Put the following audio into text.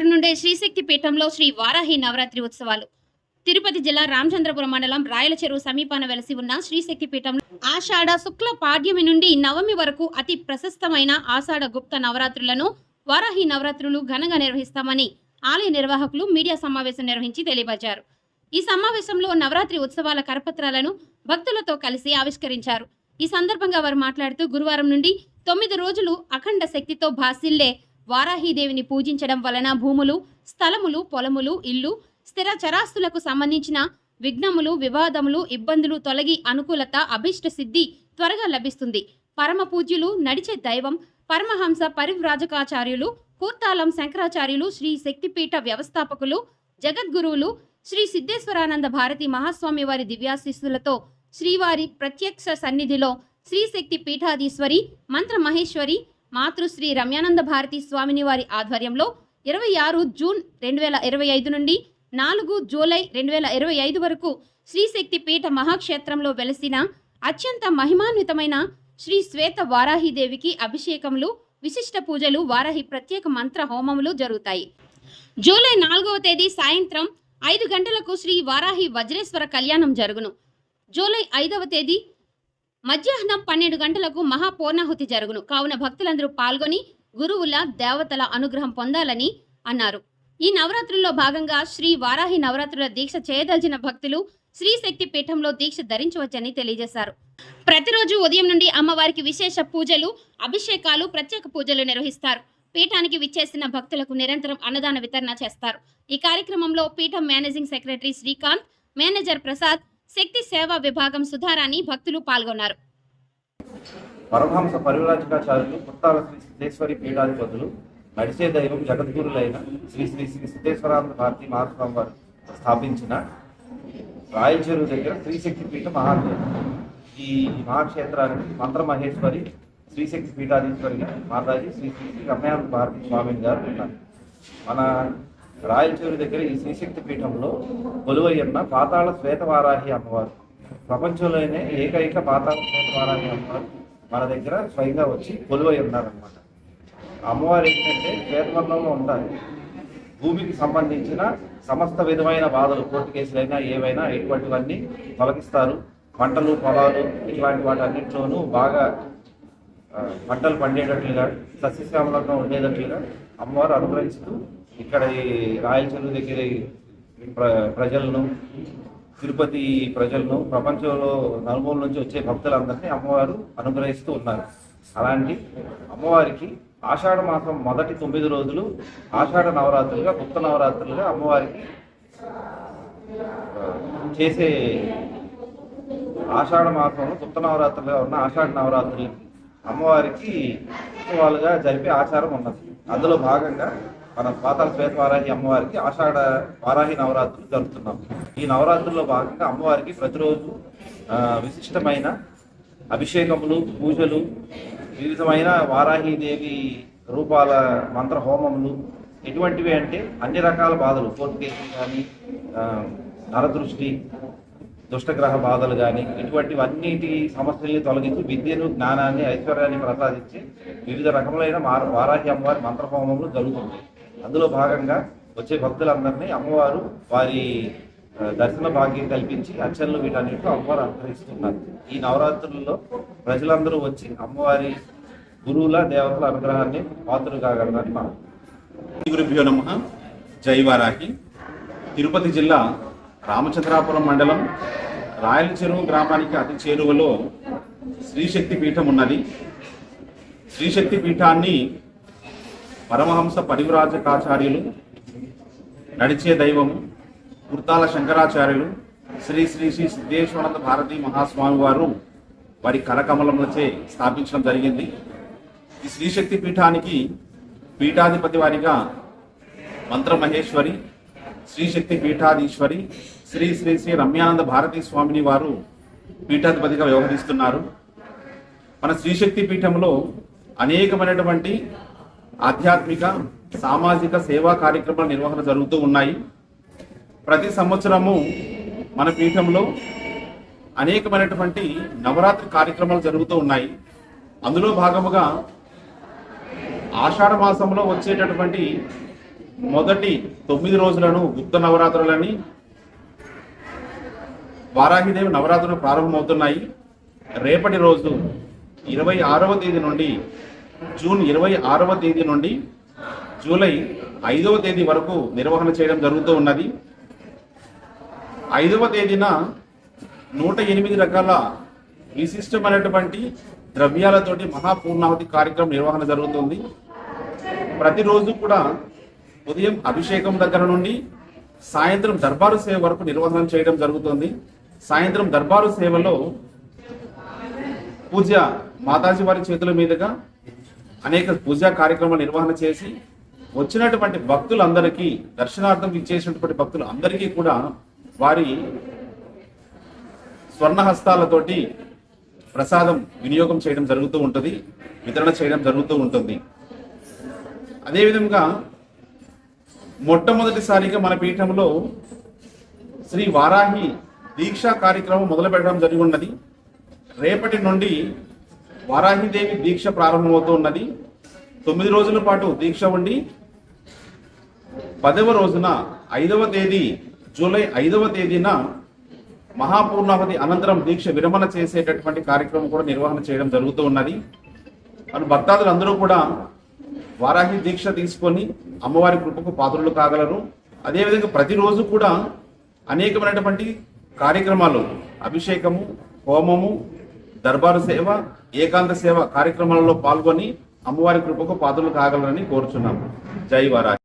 ఆరు నుండే శ్రీశక్తి పీఠంలో శ్రీ వారాహి నవరాత్రి ఉత్సవాలు. తిరుపతి జిల్లా రామచంద్రపురం మండలం రాయల చెరువు సమీపాన వెలసి ఉన్న శ్రీశక్తి పీఠంలో ఆషాఢ శుక్ల పాడ్యమి నుండి నవమి వరకు అతి ప్రశస్తమైన ఆషాఢ గుప్త నవరాత్రులను వారాహి నవరాత్రులు ఘనంగా నిర్వహిస్తామని ఆలయ నిర్వాహకులు మీడియా సమావేశం నిర్వహించి తెలియపరిచారు. ఈ సమావేశంలో నవరాత్రి ఉత్సవాల కరపత్రాలను భక్తులతో కలిసి ఆవిష్కరించారు. ఈ సందర్భంగా వారు మాట్లాడుతూ గురువారం నుండి తొమ్మిది రోజులు అఖండ శక్తితో భాసిల్లే వారాహీదేవిని పూజించడం వలన భూములు స్థలములు పొలములు ఇల్లు స్థిర చరాస్తులకు సంబంధించిన విఘ్నములు వివాదములు ఇబ్బందులు తొలగి అనుకూలత అభిష్ట సిద్ధి త్వరగా లభిస్తుంది. పరమ పూజ్యులు నడిచే దైవం పరమహంస పరివ్రాజకాచార్యులు కూర్తాలం శంకరాచార్యులు శ్రీ శక్తిపీఠ వ్యవస్థాపకులు జగద్గురువులు శ్రీ సిద్ధేశ్వరానంద భారతి మహాస్వామి వారి దివ్యాశిస్సులతో శ్రీవారి ప్రత్యక్ష సన్నిధిలో శ్రీశక్తి పీఠాధీశ్వరి మంత్ర మహేశ్వరి మాతృశ్రీ రమ్యానంద భారతి స్వామిని వారి ఆధ్వర్యంలో ఇరవై ఆరు జూన్ రెండు వేల ఇరవై ఐదు నుండి నాలుగు జూలై రెండు వేల ఇరవై ఐదు వరకు శ్రీశక్తి పీఠ మహాక్షేత్రంలో వెలసిన అత్యంత మహిమాన్వితమైన శ్రీ శ్వేత వారాహిదేవికి అభిషేకములు విశిష్ట పూజలు వారాహి ప్రత్యేక మంత్ర హోమములు జరుగుతాయి. జూలై నాలుగవ తేదీ సాయంత్రం ఐదు గంటలకు శ్రీ వారాహి వజ్రేశ్వర కళ్యాణం జరుగును. జూలై ఐదవ తేదీ మధ్యాహ్నం పన్నెండు గంటలకు మహాపూర్ణాహుతి జరుగును. కావున భక్తులందరూ పాల్గొని గురువుల దేవతల అనుగ్రహం పొందాలని అన్నారు. ఈ నవరాత్రుల్లో భాగంగా శ్రీ వారాహి నవరాత్రుల దీక్ష చేయదలిచిన భక్తులు శ్రీశక్తి పీఠంలో దీక్ష ధరించవచ్చని తెలియజేశారు. ప్రతిరోజు ఉదయం నుండి అమ్మవారికి విశేష పూజలు అభిషేకాలు ప్రత్యేక పూజలు నిర్వహిస్తారు. పీఠానికి విచ్చేసిన భక్తులకు నిరంతరం అన్నదాన వితరణ చేస్తారు. ఈ కార్యక్రమంలో పీఠం managing secretary Srikanth manager Prasad శక్తి సేవా విభాగం సుధారాణి భక్తులు పాల్గొన్నారు. పరమహంస పరివరాజకాచార్యులు పుట్టాల శ్రీ సిద్ధేశ్వరి పీఠాధిపతులు నడిచే దైవం జగద్గురులైన శ్రీ శ్రీ శ్రీ సిద్ధేశ్వరానంద భారతి మహాత్మ వారు స్థాపించిన రాయచెరువు దగ్గర శ్రీశక్తి పీఠ మహాక్షేత్రం ఈ మహాక్షేత్రానికి మంత్రమహేశ్వరి శ్రీశక్తి పీఠాధీశ్వరిగా మాతాజీ శ్రీ శ్రీ శ్రీ రమ్యానంద భారతి స్వామిని గారు ఉన్నారు. మన రాయచూరి దగ్గర ఈ శ్రీశక్తి పీఠంలో కొలువై పాతాళ శ్వేతవారాహి అమ్మవారు. ప్రపంచంలోనే ఏకైక పాతాళ శ్వేతవారాహి అమ్మవారు మన దగ్గర స్వయంగా వచ్చి కొలువై ఉన్నారనమాట అమ్మవారు ఏంటంటే శ్వేతవర్ణంలో ఉండాలి. భూమికి సంబంధించిన సమస్త విధమైన బాధలు కోర్టు కేసులైనా ఏవైనా ఎటువంటివన్నీ తొలగిస్తారు. పంటలు పొలాలు ఇట్లాంటి వాటన్నింటిలోనూ బాగా పంటలు పండేటట్లుగా సస్యశ్యామలంగా ఉండేటట్లుగా అమ్మవారు అనుగ్రహిస్తూ ఇక్కడ ఈ రాయలచెరువు దగ్గర ప్ర ప్రజలను తిరుపతి ప్రజలను ప్రపంచంలో నలుమూల నుంచి వచ్చే భక్తులందరినీ అమ్మవారు అనుగ్రహిస్తూ ఉన్నారు. అలాంటి అమ్మవారికి ఆషాఢ మాసం మొదటి తొమ్మిది రోజులు ఆషాఢ నవరాత్రులుగా గుప్త నవరాత్రులుగా అమ్మవారికి చేసే ఆషాఢ మాసంలో గుప్త నవరాత్రులుగా ఉన్న ఆషాఢ నవరాత్రులకి అమ్మవారికి ఉత్సవాలుగా జరిపే ఆచారం ఉన్నది. అందులో భాగంగా మన పాతాల శ్వేత వారాహి అమ్మవారికి ఆషాఢ వారాహి నవరాత్రులు జరుపుతున్నాం. ఈ నవరాత్రుల్లో భాగంగా అమ్మవారికి ప్రతిరోజు విశిష్టమైన అభిషేకములు పూజలు వివిధమైన వారాహీదేవి రూపాల మంత్ర హోమములు ఎటువంటివి అంటే అన్ని రకాల బాధలు కోర్టు కానీ నరదృష్టి దుష్టగ్రహ బాధలు కానీ ఇటువంటివన్నిటి సమస్యల్ని తొలగించి విద్యను జ్ఞానాన్ని ఐశ్వర్యాన్ని ప్రసాదించి వివిధ రకములైన వారాహి అమ్మవారి మంత్రహోమములు జరుగుతుంది అందులో భాగంగా వచ్చే భక్తులందరినీ అమ్మవారు వారి దర్శన భాగ్యం కల్పించి అర్చనలు వీటన్నిటితో అమ్మవారు అనుగ్రహిస్తున్నారు. ఈ నవరాత్రులలో ప్రజలందరూ వచ్చి అమ్మవారి గురువుల దేవతల అనుగ్రహాన్ని పాత్రలు కాగలరని మనం గురుభ్యో నమ. జై వారాహి. తిరుపతి జిల్లా రామచంద్రాపురం మండలం రాయల చెరువు గ్రామానికి అతి చేరువలో శ్రీశక్తి పీఠం ఉన్నది. శ్రీశక్తి పీఠాన్ని పరమహంస పరివ్రాజకాచార్యులు నడిచే దైవము కుర్తాల శంకరాచార్యులు శ్రీ శ్రీ శ్రీ సిద్ధేశ్వరానంద భారతి మహాస్వామి వారు వారి కరకమలములచే స్థాపించడం జరిగింది. ఈ శ్రీశక్తి పీఠానికి పీఠాధిపతి వారిగా మంత్ర మహేశ్వరి శ్రీశక్తి పీఠాధీశ్వరి శ్రీ శ్రీ శ్రీ రమ్యానంద భారతీ స్వామిని వారు పీఠాధిపతిగా వ్యవహరిస్తున్నారు. మన శ్రీశక్తి పీఠంలో అనేకమైనటువంటి ఆధ్యాత్మిక సామాజిక సేవా కార్యక్రమాల నిర్వహణ జరుగుతూ ఉన్నాయి. ప్రతి సంవత్సరము మన పీఠంలో అనేకమైనటువంటి నవరాత్రి కార్యక్రమాలు జరుగుతూ ఉన్నాయి. అందులో భాగముగా ఆషాఢ మాసంలో వచ్చేటటువంటి మొదటి తొమ్మిది రోజులను గుప్త నవరాత్రులని వారాహిదేవి నవరాత్రులు ప్రారంభమవుతున్నాయి. రేపటి రోజు ఇరవై ఆరవ తేదీ నుండి జూన్ ఇరవై ఆరవ తేదీ నుండి జూలై ఐదవ తేదీ వరకు నిర్వహణ చేయడం జరుగుతూ ఉన్నది. ఐదవ తేదీన నూట ఎనిమిది రకాల విశిష్టమైనటువంటి ద్రవ్యాలతోటి మహాపూర్ణావతి కార్యక్రమం నిర్వహణ జరుగుతుంది. ప్రతిరోజు కూడా ఉదయం అభిషేకం దగ్గర నుండి సాయంత్రం దర్బారు సేవ వరకు నిర్వహణ చేయడం జరుగుతుంది. సాయంత్రం దర్బారు సేవలో పూజ మాతాజీ వారి చేతుల మీదుగా అనేక పూజా కార్యక్రమాలు నిర్వహణ చేసి వచ్చినటువంటి భక్తులందరికీ దర్శనార్థం ఇచ్చేసినటువంటి భక్తులు అందరికీ కూడా వారి స్వర్ణహస్తాలతోటి ప్రసాదం వినియోగం చేయడం జరుగుతూ ఉంటుంది వితరణ చేయడం జరుగుతూ ఉంటుంది. అదేవిధంగా మొట్టమొదటిసారిగా మన పీఠంలో శ్రీ వారాహి దీక్షా కార్యక్రమం మొదలు పెట్టడం జరిగి ఉన్నది. రేపటి నుండి వారాహిదేవి దీక్ష ప్రారంభమవుతూ ఉన్నది. తొమ్మిది రోజుల పాటు దీక్ష ఉండి పదవ రోజున ఐదవ తేదీ జూలై ఐదవ తేదీన మహాపూర్ణావతి అనంతరం దీక్ష విరమణ చేసేటటువంటి కార్యక్రమం కూడా నిర్వహణ చేయడం జరుగుతూ ఉన్నది. అటు భక్తాదులు అందరూ కూడా వారాహి దీక్ష తీసుకొని అమ్మవారి కృపకు పాత్రలు కాగలరు. అదేవిధంగా ప్రతిరోజు కూడా అనేకమైనటువంటి కార్యక్రమాలు అభిషేకము హోమము దర్బారు సేవ ఏకాంత సేవ కార్యక్రమాలలో పాల్గొని అమ్మవారి కృపకు పాత్రలు కాగలరని కోరుచున్నాము. జై వారాహి.